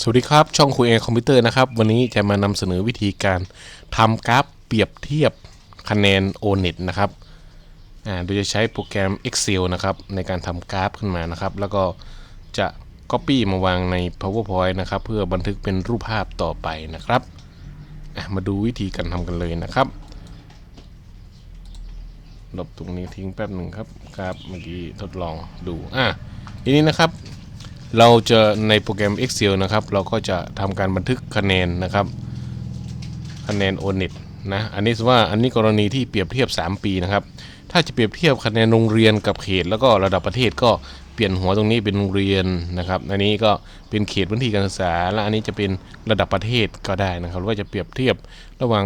สวัสดีครับ ช่องคุยเอคอมพิวเตอร์นะครับ วันนี้จะมานำเสนอวิธีการทำกราฟเปรียบเทียบคะแนน o n e t นะครับอ่าโดยจะใช้โปรแกรม Excel นะครับในการทำกราฟขึ้นมานะครับ แล้วก็จะ Copy มาวางใน PowerPoint นะครับ เพื่อบันทึกเป็นรูปภาพต่อไปนะครับอะมาดูวิธีการทำกันเลยนะครับลบตรงนี้ทิ้งแป๊บหนึ่งครับกราฟเมื่อกี้ทดลองดูอะทีนี้นะครับ เราจะในโปรแกรม Excel นะครับ เราก็จะทำการบันทึกคะแนนนะครับคะแนน o n e t นะอันนี้ว่าอันนี้กรณีที่เปรียบเทียบ 3 ปีนะครับ ถ้าจะเปรียบเทียบคะแนนโรงเรียนกับเขต แล้วก็ระดับประเทศก็เปลี่ยนหัวตรงนี้เป็นโรงเรียนนะครับ อันนี้ก็เป็นเขตพื้นที่การศึกษา และอันนี้จะเป็นระดับประเทศก็ได้นะครับหรือว่าจะเปรียบเทียบระหว่าง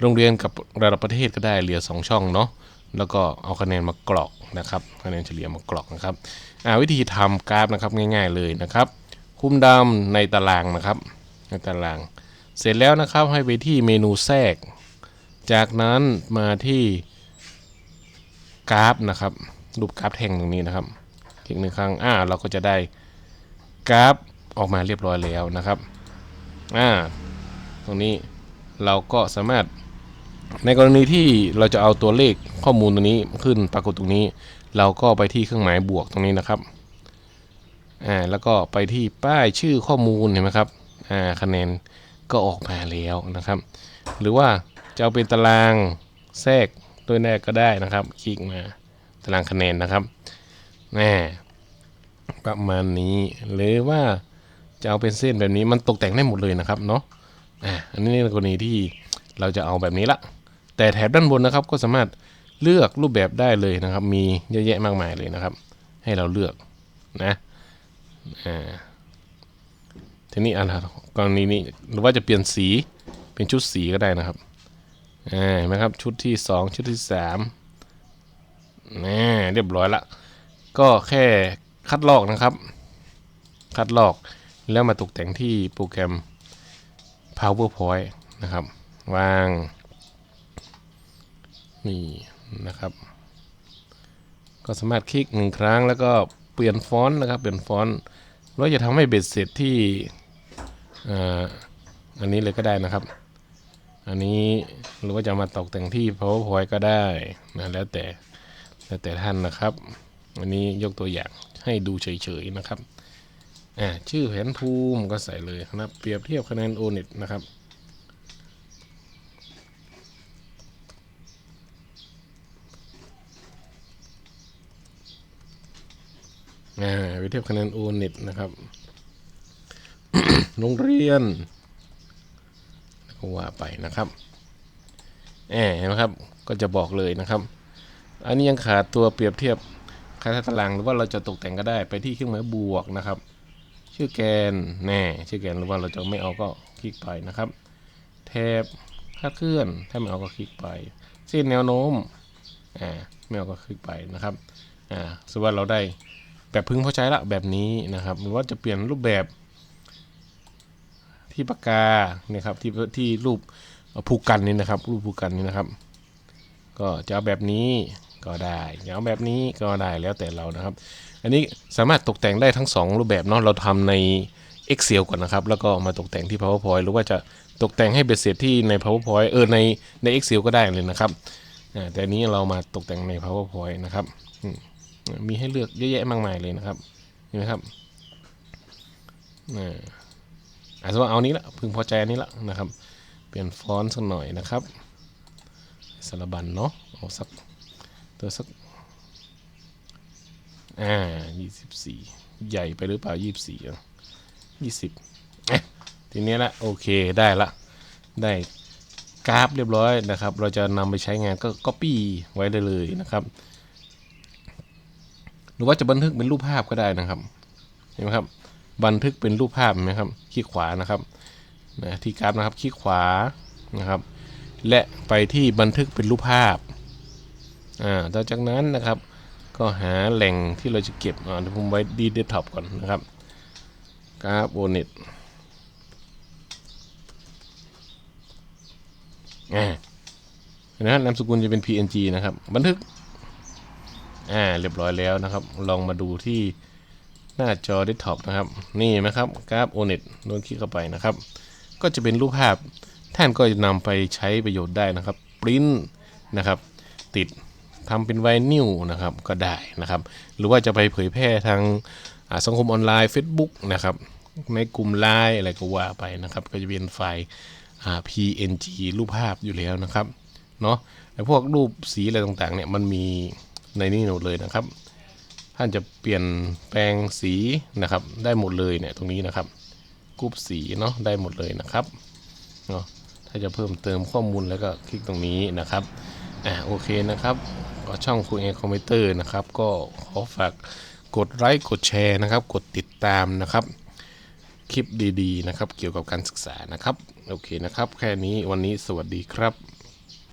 โรงเรียนกับระดับประเทศก็ได้เหลือ 2 ช่องเนาะ แล้วก็เอาคะแนนมากรอกนะครับคะแนนเฉลี่ยมากรอกนะครับวิธีทำกราฟนะครับง่าย ๆเลยนะครับ คุมดำในตารางนะครับ ในตาราง เสร็จแล้วนะครับให้ไปที่เมนูแทรก จากนั้นมาที่กราฟนะครับรูปกราฟแท่งตรงนี้นะครับคลิกหนึ่งครั้งอ่าเราก็จะได้กราฟออกมาเรียบร้อยแล้วนะครับอ่าตรงนี้เราก็สามารถ ในกรณีที่เราจะเอาตัวเลขข้อมูลตรงนี้ขึ้นปรากฏตรงนี้ เราก็ไปที่เครื่องหมายบวกตรงนี้นะครับอ่าแล้วก็ไปที่ป้ายชื่อข้อมูลเห็นไหมครับอ่าคะแนนก็ออกมาแล้วนะครับ หรือว่าจะเอาเป็นตารางแทรกตัวแรกก็ได้นะครับ คลิกมาตารางคะแนนนะครับแน่ประมาณนี้หรือว่าจะเอาเป็นเส้นแบบนี้มันตกแต่งได้หมดเลยนะครับเนาะอ่าอันนี้ในกรณีที่เราจะเอาแบบนี้ละ แต่แถบด้านบนนะครับก็สามารถเลือกรูปแบบได้เลยนะครับ มีเยอะแยะมากมายเลยนะครับ ให้เราเลือกนะทีนี้อันกรณีนี้หรือว่าจะเปลี่ยนสีเป็นชุดสีก็ได้นะครับอ่าเห็นไหมครับชุดที่ 2 ชุดที่3นี่เรียบร้อยละก็แค่คัดลอกนะครับ คัดลอกแล้วมาตกแต่งที่โปรแกรม PowerPoint นะครับ วาง นี่นะครับ ก็สามารถคลิกหนึ่งครั้งแล้วก็เปลี่ยนฟอนต์นะครับเปลี่ยนฟอนต์เราจะทำให้เบ็ดเสร็จที่ออันนี้เลยก็ได้นะครับ อันนี้หรือว่าจะมาตกแต่งที่ powerpoint ก็ได้นะแล้วแต่แล้วแต่ท่านนะครับอันนี้ยกตัวอย่างให้ดูเฉยๆนะครับอ่าชื่อแผนภูมิก็ใส่เลยนะครับ เปรียบเทียบคะแนน o n e t นะครับ อ่าไปเทียบคะแนนโอเน็ตนะครับ โรงเรียนก็ว่าไปนะครับแห็นไหมครับก็จะบอกเลยนะครับ อันนี้ยังขาดตัวเปรียบเทียบค่าตารางหรือว่าเราจะตกแต่งก็ได้ไปที่เครื่องหมายบวกนะครับ ชื่อแกนแน่ชื่อแกนหรือว่าเราจะไม่เอาก็คลิกไปนะครับแทบคาดเคลื่อนถ้าไม่เอาก็คลิกไปเส้นแนวโน้มอ่าไม่เอาก็คลิกไปนะครับอ่าสมมติว่าเราได้ แบบพึงพอใจละแบบนี้นะครับ หรือว่าจะเปลี่ยนรูปแบบที่ปากกาเนี่ยครับที่ที่รูปผูกกันนี่นะครับ รูปผูกกันนี่นะครับ ก็จะเอาแบบนี้ก็ได้จะเอาแบบนี้ก็ได้แล้วแต่เรานะครับ อันนี้สามารถตกแต่งได้ทั้ง 2 รูปแบบเนาะเราทำใน Excel ก่อนนะครับ แล้วก็มาตกแต่งที่ PowerPoint หรือว่าจะตกแต่งให้เบ็ดเสร็จที่ใน PowerPoint เออในใน Excel ก็ได้เลยนะครับแต่อันนี้เรามาตกแต่งใน PowerPoint นะครับอื มีให้เลือกเยอะแยะมากมายเลยนะครับเห็นไหมครับอ่าอาจจะว่าเอานี้ละพึงพอใจอันนี้ละนะครับ เปลี่ยนฟอนต์สักหน่อยนะครับสารบัญเนาะเอาสักตัวสักอ่ายี่สิบสี่ใหญ่ไปหรือเปล่ายี่สิบสี่ยี่สิบทีนี้ละโอเคได้ละ ได้กราฟเรียบร้อยนะครับ เราจะนำไปใช้งานก็ copy ไว้ได้เลยนะครับ หรือว่าจะบันทึกเป็นรูปภาพก็ได้นะครับ เห็นไหมครับ บันทึกเป็นรูปภาพเห็นไหมครับ คลิกขวานะครับนะที่กราฟนะครับ คลิกขวานะครับ และไปที่บันทึกเป็นรูปภาพ อ่า ต่อจากนั้นนะครับ ก็หาแหล่งที่เราจะเก็บอ่าเดี๋ยวผมไว้ดีเดสก์ท็อปก่อนนะครับกราฟโอเน็ตอ่านไหมครับนามสกุลจะเป็น png นะครับ บันทึก อ่าเรียบร้อยแล้วนะครับ ลองมาดูที่หน้าจอเดสก์ท็อปนะครับ นี่นะครับกราฟโอเน็ตโดนคลิกเข้าไปนะครับ ก็จะเป็นรูปภาพท่านก็จะนำไปใช้ประโยชน์ได้นะครับปริ้นนะครับ ติดทำเป็นไวนิลนะครับก็ได้นะครับ หรือว่าจะไปเผยแพร่ทางสังคมออนไลน์ Facebook นะครับ ในกลุ่มไลน์อะไรก็ว่าไปนะครับ ก็จะเป็นไฟล์ PNG รูปภาพอยู่แล้วนะครับเนาะไอ้พวกรูปสีอะไรต่างๆเนี่ยมันมี ในนี่หมดเลยนะครับ ท่านจะเปลี่ยนแปลงสีนะครับ ได้หมดเลยเนี่ยตรงนี้นะครับกรุ๊ปสีเนาะได้หมดเลยนะครับเนาะถ้าจะเพิ่มเติมข้อมูลแล้วก็คลิกตรงนี้นะครับอ่าโอเคนะครับก็ช่องคุยเอคอมพิวเตอร์นะครับ ก็ขอฝากกดไลค์กดแชร์นะครับ กดติดตามนะครับ คลิปดีๆนะครับ เกี่ยวกับการศึกษานะครับ โอเคนะครับ แค่นี้วันนี้สวัสดีครับ